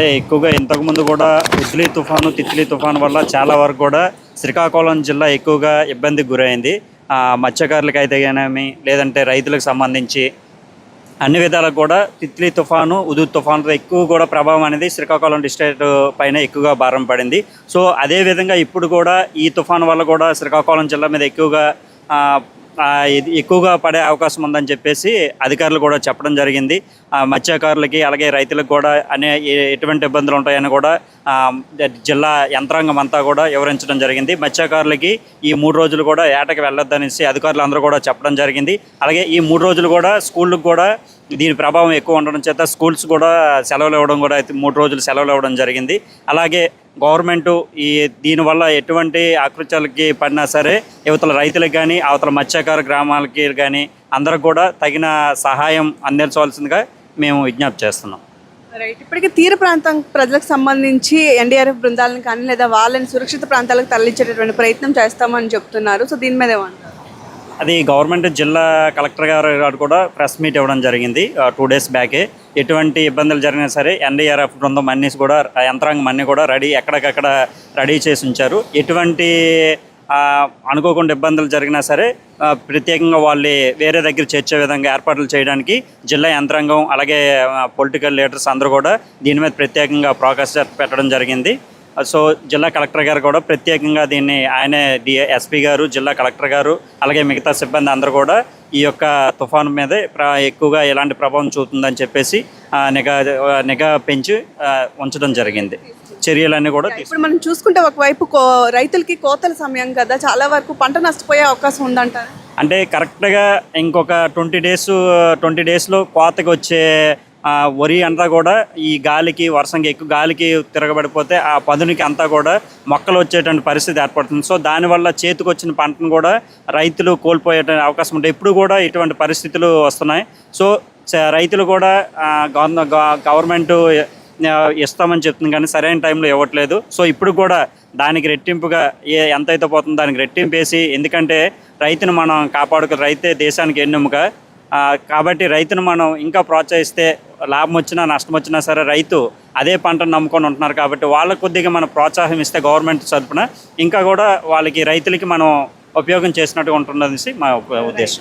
అంటే ఎక్కువగా ఇంతకుముందు కూడా ఉద్లీ తుఫాను తిత్లీ తుఫాను వల్ల చాలా వరకు కూడా శ్రీకాకుళం జిల్లా ఎక్కువగా ఇబ్బందికి గురైంది. మత్స్యకారులకు అయితే కానీ లేదంటే రైతులకు సంబంధించి అన్ని విధాలకు కూడా తిత్లీ తుఫాను ఉదు తుఫాను ఎక్కువ కూడా ప్రభావం అనేది శ్రీకాకుళం డిస్ట్రిక్ట్ పైన ఎక్కువగా భారం పడింది. సో అదే విధంగా ఇప్పుడు కూడా ఈ తుఫాను వల్ల కూడా శ్రీకాకుళం జిల్లా మీద ఎక్కువగా ఎక్కువగా పడే అవకాశం ఉందని చెప్పేసి అధికారులు కూడా చెప్పడం జరిగింది. ఆ, మత్స్యకారులకి అలాగే రైతులకు కూడా అనే ఎటువంటి ఇబ్బందులు ఉంటాయని కూడా జిల్లా యంత్రాంగం అంతా కూడా వివరించడం జరిగింది. మత్స్యకారులకి ఈ మూడు రోజులు కూడా ఏటకి వెళ్ళొద్దనేసి అధికారులు అందరూ కూడా చెప్పడం జరిగింది. అలాగే ఈ మూడు రోజులు కూడా స్కూళ్ళకు కూడా దీని ప్రభావం ఎక్కువ ఉండడం చేత స్కూల్స్ కూడా సెలవులు ఇవ్వడం కూడా అయితే మూడు రోజులు సెలవులు ఇవ్వడం జరిగింది. అలాగే గవర్నమెంట్ ఈ దీనివల్ల ఎటువంటి ఆకృత్యాలకి పడినా సరే యువతల రైతులకు కానీ అవతల మత్స్యకార గ్రామాలకి కానీ అందరికి కూడా తగిన సహాయం అందించవలసిందిగా మేము విజ్ఞప్తి చేస్తున్నాం. రైట్. ఇప్పటికే తీర ప్రాంతం ప్రజలకు సంబంధించి ఎన్డీఆర్ఎఫ్ బృందాలను కానీ లేదా వాళ్ళని సురక్షిత ప్రాంతాలకు తరలించేటటువంటి ప్రయత్నం చేస్తామని చెప్తున్నారు. సో దీని మీద ఏమంటారు? అది గవర్నమెంట్ జిల్లా కలెక్టర్ గారు గారు కూడా ప్రెస్ మీట్ ఇవ్వడం జరిగింది టూ డేస్ బ్యాకే ఎటువంటి ఇబ్బందులు జరిగినా సరే ఎన్డీఆర్ఎఫ్ బృందం అన్నీ కూడా యంత్రాంగం అన్నీ కూడా రెడీ ఎక్కడికక్కడ రెడీ చేసి ఉంచారు. ఎటువంటి అనుకోకుండా ఇబ్బందులు జరిగినా సరే ప్రత్యేకంగా వాళ్ళు వేరే దగ్గర చేర్చే విధంగా ఏర్పాట్లు చేయడానికి జిల్లా యంత్రాంగం అలాగే పొలిటికల్ లీడర్స్ అందరూ కూడా దీని మీద ప్రత్యేకంగా ప్రోగ్రెస్ పెట్టడం జరిగింది. సో జిల్లా కలెక్టర్ గారు కూడా ప్రత్యేకంగా దీన్ని ఆయనే ఎస్పీ గారు జిల్లా కలెక్టర్ గారు అలాగే మిగతా సిబ్బంది అందరూ కూడా ఈ యొక్క తుఫాను మీద ఎక్కువగా ఎలాంటి ప్రభావం చూపుతుందని చెప్పేసి నిఘా నిఘా పెంచి ఉంచడం జరిగింది. చర్యలన్నీ కూడా ఇప్పుడు మనం చూసుకుంటే ఒకవైపు కో రైతులకి కోతల సమయం కదా చాలా వరకు పంట నష్టపోయే అవకాశం ఉందంటారు? అంటే కరెక్ట్గా ఇంకొక ట్వంటీ డేస్ ట్వంటీ డేస్లో కోతకి వచ్చే వరి అంతా కూడా ఈ గాలికి వర్షంకి ఎక్కువ గాలికి తిరగబడిపోతే ఆ పదునికి అంతా కూడా మొక్కలు వచ్చేటువంటి పరిస్థితి ఏర్పడుతుంది. సో దానివల్ల చేతికి వచ్చిన పంటను కూడా రైతులు కోల్పోయే అవకాశం ఉంటాయి ఇప్పుడు కూడా ఇటువంటి పరిస్థితులు వస్తున్నాయి. సో చ- రైతులు కూడా గవర్నమెంట్ ఇస్తామని చెప్తుంది కానీ సరైన టైంలో ఇవ్వట్లేదు. సో ఇప్పుడు కూడా దానికి రెట్టింపుగా ఏ ఎంతైతే పోతుందో దానికి రెట్టింపు వేసి ఎందుకంటే రైతును మనం కాపాడుకు రైతే దేశానికి ఎన్నెముక. కాబట్టి రైతును మనం ఇంకా ప్రోత్సహిస్తే లాభం వచ్చినా నష్టం వచ్చినా సరే రైతు అదే పంటను నమ్ముకొని ఉంటున్నారు కాబట్టి వాళ్ళ కొద్దిగా మనం ప్రోత్సాహం ఇస్తే గవర్నమెంట్ తరఫున ఇంకా కూడా వాళ్ళకి రైతులకి మనం ఉపయోగం చేసినట్టుగా ఉంటుందనేసి మా ఉద్దేశం.